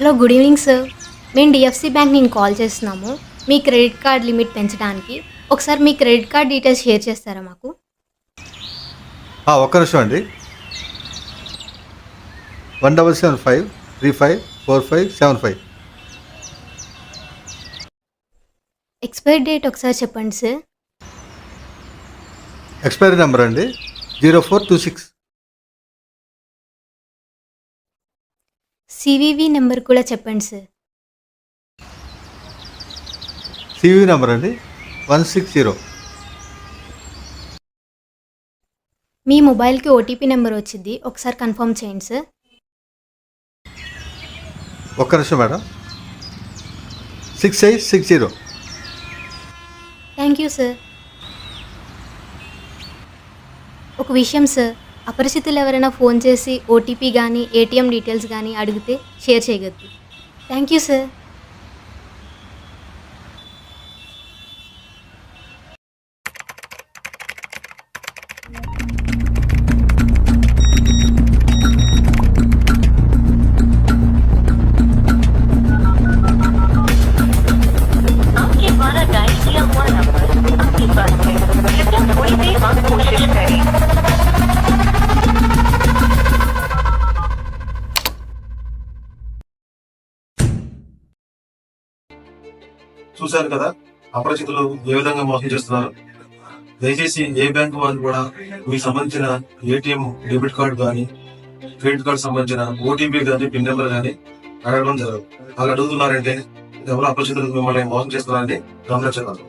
Hello good evening sir మేము DFC bank నేను call చేస్తున్నాము. మీ క్రెడిట్ కార్డ్ లిమిట్ పెంచడానికి. ఒకసారి మీ క్రెడిట్ కార్డ్ డీటెయిల్స్ షేర్ చేస్తారా మాకు? ఒక్క నిమిషం అండి. One double seven five three five four five seven five. Expiry date ఒకసారి చెప్పండి సార్ ఎక్స్పైరీ నెంబర్ అండి. Zero four two six. CVV number కూడా చెప్పండి సార్. సివి నెంబర్ అండి? One six zero. మీ మొబైల్కి ఓటీపీ నెంబర్ వచ్చింది. ఒకసారి కన్ఫర్మ్ చేయండి సార్. ఒక్క నిమిషం madam. Six eight six zero. Thank you sir. ఒక విషయం సార్. అపరిచితులు ఎవరైనా ఫోన్ చేసి ఓటీపీ కానీ ఏటీఎం డీటెయిల్స్ కానీ అడిగితే షేర్ చేయగద్దు థ్యాంక్ యూ సార్ చూశారు కదా? అపరిచితులు ఏ విధంగా మోసం చేస్తున్నారు? దయచేసి ఏ బ్యాంక్ వాళ్ళు కూడా మీకు సంబంధించిన ఏటీఎం డెబిట్ కార్డు కానీ క్రెడిట్ కార్డు సంబంధించిన ఓటీపీ కానీ పిన్ నెంబర్ కానీ అడగడం జరగదు. అలా అడుగుతున్నారంటే ఎవరు అపరిచితులు మిమ్మల్ని మోసం చేస్తున్నారని గమనించగలరు.